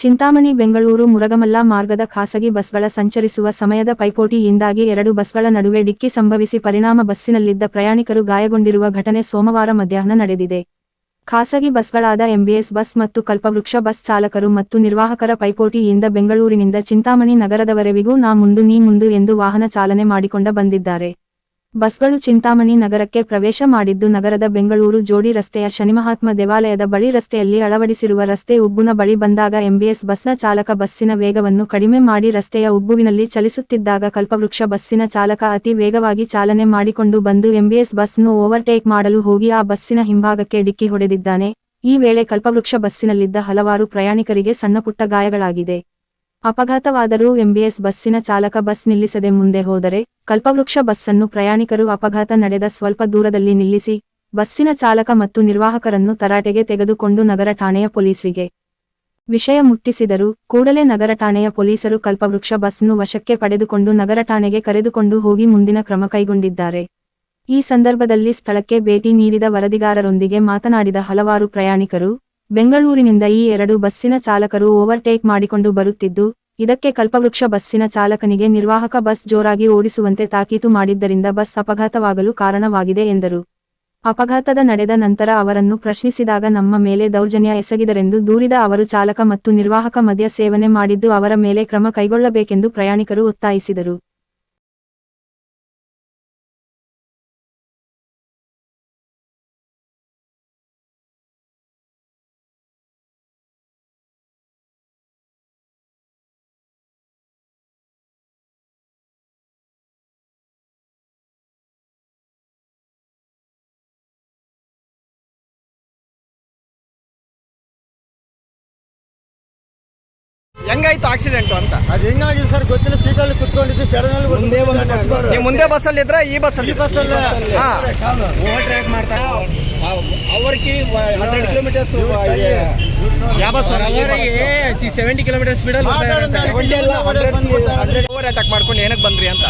ಚಿಂತಾಮಣಿ, ಬೆಂಗಳೂರು, ಮುರಗಮಲ್ಲ ಮಾರ್ಗದ ಖಾಸಗಿ ಬಸ್ಗಳ ಸಂಚರಿಸುವ ಸಮಯದ ಪೈಪೋಟಿಯಿಂದಾಗಿ ಎರಡು ಬಸ್ಗಳ ನಡುವೆ ಡಿಕ್ಕಿ ಸಂಭವಿಸಿ ಪರಿಣಾಮ ಬಸ್ಸಿನಲ್ಲಿದ್ದ ಪ್ರಯಾಣಿಕರು ಗಾಯಗೊಂಡಿರುವ ಘಟನೆ ಸೋಮವಾರ ಮಧ್ಯಾಹ್ನ ನಡೆದಿದೆ. ಖಾಸಗಿ ಬಸ್ಗಳಾದ ಎಂಬಿಎಸ್ ಬಸ್ ಮತ್ತು ಕಲ್ಪವೃಕ್ಷ ಬಸ್ ಚಾಲಕರು ಮತ್ತು ನಿರ್ವಾಹಕರ ಪೈಪೋಟಿಯಿಂದ ಬೆಂಗಳೂರಿನಿಂದ ಚಿಂತಾಮಣಿ ನಗರದವರೆವಿಗೂ ನಾ ಮುಂದು ನೀ ಮುಂದು ಎಂದು ವಾಹನ ಚಾಲನೆ ಮಾಡಿಕೊಂಡ ಬಂದಿದ್ದಾರೆ. ಬಸ್ಗಳು ಚಿಂತಾಮಣಿ ನಗರಕ್ಕೆ ಪ್ರವೇಶ ಮಾಡಿದ್ದು ನಗರದ ಬೆಂಗಳೂರು ಜೋಡಿ ರಸ್ತೆಯ ಶನಿಮಹಾತ್ಮ ದೇವಾಲಯದ ಬಳಿ ರಸ್ತೆಯಲ್ಲಿ ಅಳವಡಿಸಿರುವ ರಸ್ತೆ ಉಬ್ಬುನ ಬಳಿ ಬಂದಾಗ ಎಂಬಿಎಸ್ ಬಸ್ನ ಚಾಲಕ ಬಸ್ಸಿನ ವೇಗವನ್ನು ಕಡಿಮೆ ಮಾಡಿ ರಸ್ತೆಯ ಉಬ್ಬುವಿನಲ್ಲಿ ಚಲಿಸುತ್ತಿದ್ದಾಗ ಕಲ್ಪವೃಕ್ಷ ಬಸ್ಸಿನ ಚಾಲಕ ಅತಿ ವೇಗವಾಗಿ ಚಾಲನೆ ಮಾಡಿಕೊಂಡು ಬಂದು ಎಂಬಿಎಸ್ ಬಸ್ನ್ನು ಓವರ್ಟೇಕ್ ಮಾಡಲು ಹೋಗಿ ಆ ಬಸ್ಸಿನ ಹಿಂಭಾಗಕ್ಕೆ ಡಿಕ್ಕಿ ಹೊಡೆದಿದ್ದಾನೆ. ಈ ವೇಳೆ ಕಲ್ಪವೃಕ್ಷ ಬಸ್ಸಿನಲ್ಲಿದ್ದ ಹಲವಾರು ಪ್ರಯಾಣಿಕರಿಗೆ ಸಣ್ಣಪುಟ್ಟ ಗಾಯಗಳಾಗಿದೆ ಅಪಘಾತವಾದರೂ ಎಂಬಿಎಸ್ ಬಸ್ಸಿನ ಚಾಲಕ ಬಸ್ ನಿಲ್ಲಿಸದೆ ಮುಂದೆ ಹೋದರೆ ಕಲ್ಪವೃಕ್ಷ ಬಸ್ಸನ್ನು ಪ್ರಯಾಣಿಕರು ಅಪಘಾತ ನಡೆದ ಸ್ವಲ್ಪ ದೂರದಲ್ಲಿ ನಿಲ್ಲಿಸಿ ಬಸ್ಸಿನ ಚಾಲಕ ಮತ್ತು ನಿರ್ವಾಹಕರನ್ನು ತರಾಟೆಗೆ ತೆಗೆದುಕೊಂಡು ನಗರ ಠಾಣೆಯ ಪೊಲೀಸರಿಗೆ. ವಿಷಯ ಮುಟ್ಟಿಸಿದರು ಕೂಡಲೇ ನಗರ ಠಾಣೆಯ ಪೊಲೀಸರು ಕಲ್ಪವೃಕ್ಷ ಬಸ್ನ್ನು ವಶಕ್ಕೆ ಪಡೆದುಕೊಂಡು ನಗರ ಠಾಣೆಗೆ ಕರೆದುಕೊಂಡು ಹೋಗಿ ಮುಂದಿನ ಕ್ರಮ ಕೈಗೊಂಡಿದ್ದಾರೆ. ಈ ಸಂದರ್ಭದಲ್ಲಿ ಸ್ಥಳಕ್ಕೆ ಭೇಟಿ ನೀಡಿದ ವರದಿಗಾರರೊಂದಿಗೆ ಮಾತನಾಡಿದ ಹಲವಾರು ಪ್ರಯಾಣಿಕರು ಬೆಂಗಳೂರಿನಿಂದ ಈ ಎರಡು ಬಸ್ಸಿನ ಚಾಲಕರು ಓವರ್ಟೇಕ್ ಮಾಡಿಕೊಂಡು ಬರುತ್ತಿದ್ದು, ಇದಕ್ಕೆ ಕಲ್ಪವೃಕ್ಷ ಬಸ್ಸಿನ ಚಾಲಕನಿಗೆ ನಿರ್ವಾಹಕ ಬಸ್ ಜೋರಾಗಿ ಓಡಿಸುವಂತೆ ತಾಕೀತು ಮಾಡಿದ್ದರಿಂದ ಬಸ್ ಅಪಘಾತವಾಗಲು ಕಾರಣವಾಗಿದೆ ಎಂದರು. ಅಪಘಾತದ ನಡೆದ ನಂತರ ಅವರನ್ನು ಪ್ರಶ್ನಿಸಿದಾಗ ನಮ್ಮ ಮೇಲೆ ದೌರ್ಜನ್ಯ ಎಸಗಿದರೆಂದು ದೂರಿದ ಅವರು ಚಾಲಕ ಮತ್ತು ನಿರ್ವಾಹಕ ಮದ್ಯ ಸೇವನೆ ಮಾಡಿದ್ದು ಅವರ ಮೇಲೆ ಕ್ರಮ ಕೈಗೊಳ್ಳಬೇಕೆಂದು ಪ್ರಯಾಣಿಕರು ಒತ್ತಾಯಿಸಿದರು. ಹೆಂಗಾಯ್ತು ಆಕ್ಸಿಡೆಂಟ್ ಅಂತ ಅದು ಹೆಂಗಾಗಿದೆ ಸರ್ ಗೊತ್ತಿಲ್ಲ ಸೀಟಲ್ಲಿ ಕುತ್ಕೊಂಡಿದ್ದು ಸಡನ್ ಮುಂದೆ ಒಂದು ಬಸ್ ನೀವು ಮುಂದೆ ಬಸ್ಸಲ್ಲಿ ಇದ್ರೆ ಈ ಬಸ್ಸಲ್ಲಿ ಈ ಬಸ್ಸಲ್ಲಿ ಹಾ ಓವರ್ ಟ್ರ್ಯಾಕ್ ಮಾಡ್ತಾ ಅವರ್ಗೆ ಹಂಡ್ರೆಡ್ ಕಿಲೋಮೀಟರ್ಸ್ ಯಾವ ಬಸ್ ಅವರಿಗೆ ಸೆವೆಂಟಿ ಕಿಲೋಮೀಟರ್ ಸ್ಪೀಡ್ ಅಲ್ಲಿ ಓವರ್ ಅಟ್ಯಾಕ್ ಮಾಡ್ಕೊಂಡು ಏನಕ್ಕೆ ಬಂದ್ರಿ ಅಂತ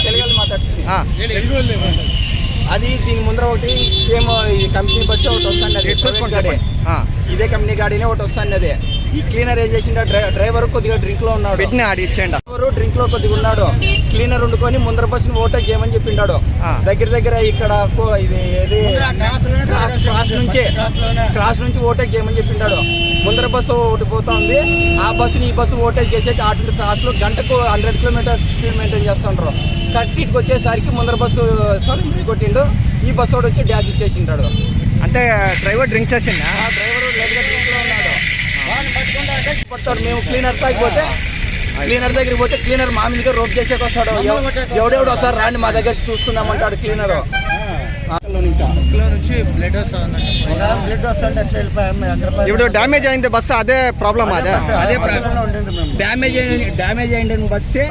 ಹಾ అది దీని ముందర ఒకటి సేమ్ ఈ కంపెనీ బస్సు ఒకటి వస్తుంది చూసుకోండి గాడి హా. ఇదే కంపెనీ గాడినే ఒకటి వస్తుంది ఈ క్లీనర్ ఏం చేసిండ? డ్రైవర్ కొద్దిగా డ్రింక్లో ఉన్నాడు. బిడ్ని ఆడి ఇచ్చేయండి డ్రైవర్ డ్రింక్లో కొద్దిగా ఉన్నాడు. క్లీనర్ వండుకొని ముందర బస్సుని ఓవర్టేక్ చేయమని చెప్పిండాడు. దగ్గర దగ్గర ఇక్కడ కో- ఇది ఏది? క్రాస్ నుంచి. క్రాస్ నుంచి ఓవర్టేక్ చేయమని చెప్పిండాడు. ముందర బస్సు ఒకటి పోతా ఉంది ఆ బస్సుని ఈ బస్సు ఓవర్టేక్ చేసేసి అటు క్రాస్లో గంటకు హండ్రెడ్ కిలోమీటర్ స్పీడ్ మెయింటైన్ చేస్తుండ్రు. కరెక్ట్ ఇటుకు వచ్చేసరికి ముందర బస్సు సారీ కొట్టిండు. ఈ బస్సు వచ్చి డ్యాష్ ఇచ్చేసింటాడు అంటే డ్రైవర్ డ్రింక్ చేసిందా ఆ డ్రైవర్ లేట్గా పడతాడు. మేము క్లీనర్ దగ్గరికి పోతే క్లీనర్ దగ్గరికి పోతే క్లీనర్ మా మీదగా రోప్ చేసేకి వస్తాడు. ఎవ- ఎవడెవడు వస్తారు రాండి మా దగ్గర చూసుకుందామంటాడు క్లీనర్ ఇప్పుడు డ్యామేజ్ అయింది బస్సు అదే ప్రాబ్లమ్ అదే? అదే అదే ప్రాబ్లం ఉండింది మేము డ్యామేజ్ డ్యామేజ్ అయింది బస్సే